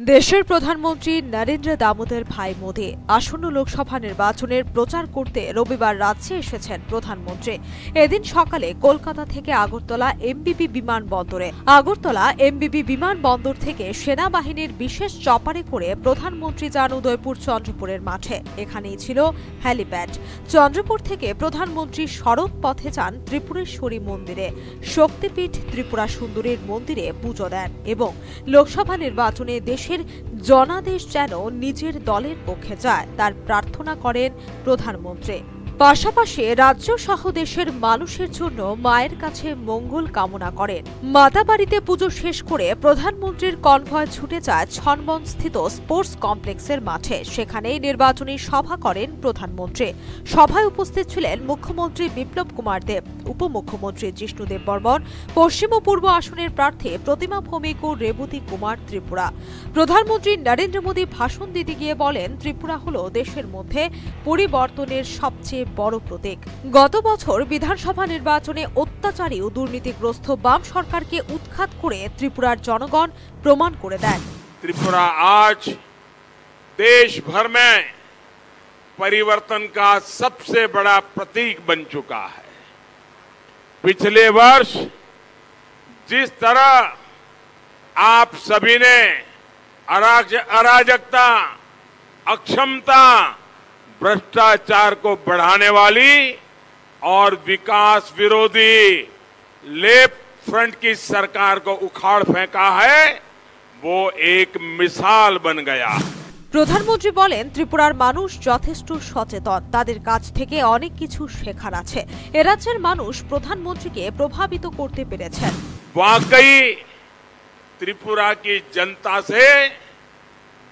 দেশের প্রধানমন্ত্রী নরেন্দ্র দামোদর ভাই মোদী আসন্ন লোকসভা নির্বাচনের প্রচার করতে রবিবার রাজ্যে এসেছেন প্রধানমন্ত্রী। এদিন সকালে কলকাতা থেকে আগরতলা এমবিবি বিমানবন্দরে। আগরতলা এমবিবি বিমানবন্দর থেকে সেনাবাহিনীর বিশেষ চপারে করে প্রধানমন্ত্রী যান উদয়পুর চন্দ্রপুরের মাঠে। এখানেই ছিল হ্যালিপ্যাড। চন্দ্রপুর থেকে প্রধানমন্ত্রী সড়ক পথে যান ত্রিপুরেশ্বরী মন্দিরে। শক্তিপীঠ ত্রিপুরা সুন্দরীর মন্দিরে পুজো দেন এবং লোকসভা নির্বাচনে দেশের জনাদেশ যেন নিজের দলের পক্ষে যায় তার প্রার্থনা করেন প্রধানমন্ত্রী। পাশাপাশি রাজ্য সহ দেশের মানুষের জন্য মায়ের কাছে মঙ্গল কামনা করেন। মাতাবাড়িতে পুজো শেষ করে প্রধানমন্ত্রীর কনভয় ছুটে যায় ছনবন স্থিত স্পোর্টস কমপ্লেক্সের মাঠে। সেখানেই নির্বাচনী সভা করেন প্রধানমন্ত্রী। সভায় উপস্থিত ছিলেন মুখ্যমন্ত্রী বিপ্লব কুমার দেব, উপমুখ্যমন্ত্রী জিষ্ণুদেব বর্মন, পশ্চিম ও পূর্ব আসনের প্রার্থী প্রতিমা ভৌমিক ও রেবতী কুমার ত্রিপুরা। প্রধানমন্ত্রী নরেন্দ্র মোদী ভাষণ দিতে গিয়ে বলেন, ত্রিপুরা হল দেশের মধ্যে পরিবর্তনের সবচেয়ে বড় প্রতীক গত বছর বিধানসভা নির্বাচনে অত্যাচারী ও দুর্নীতিগ্রস্ত বাম সরকারকে উৎখাত করে ত্রিপুরার জনগণ প্রমাণ করে দেন त्रिपुरा आज देश भर में परिवर्तन का सबसे बड़ा प्रतीक बन चुका है पिछले वर्ष जिस तरह आप सभी ने अराज, अराजकता अक्षमता भ्रष्टाचार को बढ़ाने वाली और विकास विरोधी लेफ्ट फ्रंट की सरकार को उखाड़ फेंका है वो एक मिसाल बन गया है প্রধানমন্ত্রী বলেন ত্রিপুরার মানুষ যথেষ্ট সচেতন তাদের কাছ থেকে অনেক কিছু শেখার আছে এ রাজ্যের মানুষ প্রধানমন্ত্রীকে প্রভাবিত করতে পেরেছেন वाकई त्रिपुरा की जनता से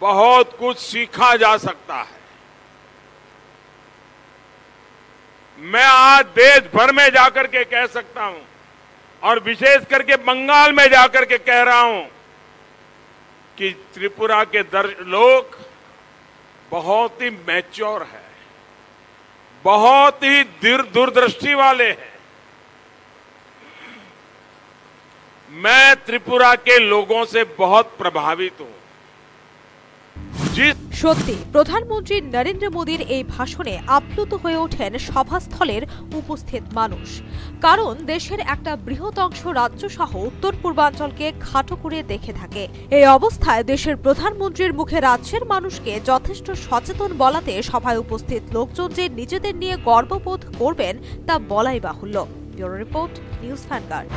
बहुत कुछ सीखा जा सकता है मैं आज देश भर में जाकर के कह सकता हूँ, और विशेष करके बंगाल में जाकर के कह रहा हूँ, कि त्रिपुरा के दर लोग बहुत ही मैच्योर है, बहुत ही दूर- दूरदृष्टि वाले हैं। मैं त्रिपुरा के लोगों से बहुत प्रभावित हूँ। जिस সত্যি, প্রধানমন্ত্রী নরেন্দ্র মোদীর এই ভাষণে আপ্লুত হয়ে ওঠেন সভাস্থলের উপস্থিত মানুষ। কারণ দেশের একটা বৃহৎ অংশ রাজ্য সহ উত্তর পূর্বাঞ্চলকে খাটো করে দেখে থাকে। এই অবস্থায় দেশের প্রধানমন্ত্রীর মুখে রাজ্যের মানুষকে যথেষ্ট সচেতন বলাতে সভায় উপস্থিত লোকজন যে নিজেদের নিয়ে গর্ববোধ করবেন তা বলাই বাহুল্য। Bureau report, news vanguard